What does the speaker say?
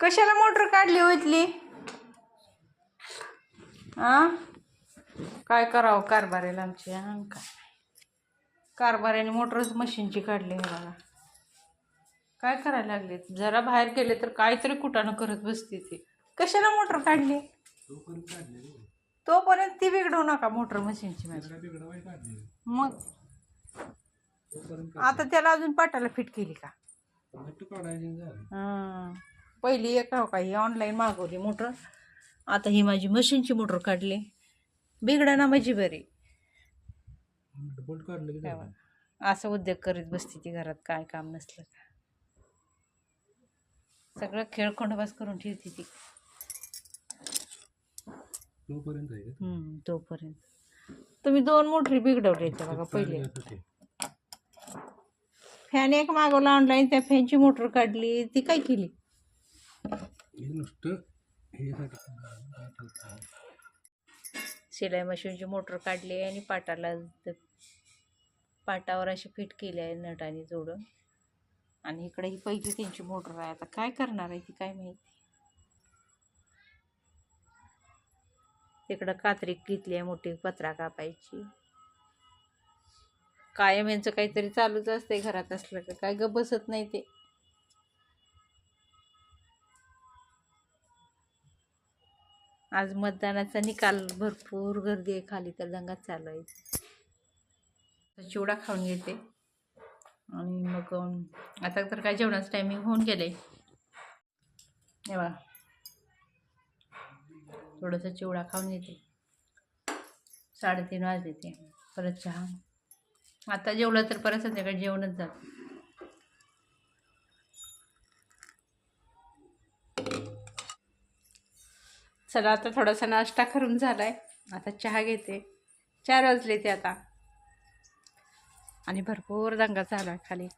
कशाला मोटर काढली होतली आ? काय करावं कारभाराला आमची हा? काय? कारभाराने मोटरच मशीनची काढली हे बघा काय करायला लागले जरा बाहेर गेले तर काहीतरी कुटाणं करत बसते ती. कशाला मोटर काढली? तोपर्यंत ती बिघडवू नका मोटर मशीनची माझी. मग? आता त्याला अजून पाटाला फिट केली का? हां. पहिली एक हो का ही ऑनलाईन मागवली मोटर. आता ही माझी मशीनची मोटर काढली. बिघडा ना माझी बरी. असं उद्योग करीत बसते ती घरात काय काम नसलं का? सगळं खेळ खोंडबाज करून ठेवते ती. तोपर्यंत तोपर्यंत. तुम्ही दोन मोटरी बिघडवले त्या बघा पहिले. फॅन एक मागवला ऑनलाईन त्या फॅनची मोटर काढली ती काय केली? हे नुसतं हे शिलाई मशीनची मोटर काढली आणि पाटाला पाटावर अशी फिट केली आहे नटाने जोडून. आणि इकडे ही पहिली त्यांची मोटर आहे. आता काय करणार आहे ती काय माहिती? तिकडं कात्री घेतली आहे मोठी पत्रा कापायची. कायम यांचं काहीतरी चालूच असते घरात असलं का? काय ग बसत नाही ते. आज मतदानाचा निकाल भरपूर गर्दी आहे खाली तर दंगाच चालू आहे. तर चिवडा खाऊन घेते. आणि मग आता तर काय जेवणाचं टायमिंग होऊन गेले एवढा थोडंसं चिवडा खाऊन घेते. साडेतीन वाजले ते. परत चहा. आता जेवलं तर परत संध्याकाळी जेवणच जातं. चला आता थोडासा नाश्ता करून आहे आता चहा घेते. चार वाजले ते आता. आणि भरपूर दंगा झाला आहे खाली. इकडे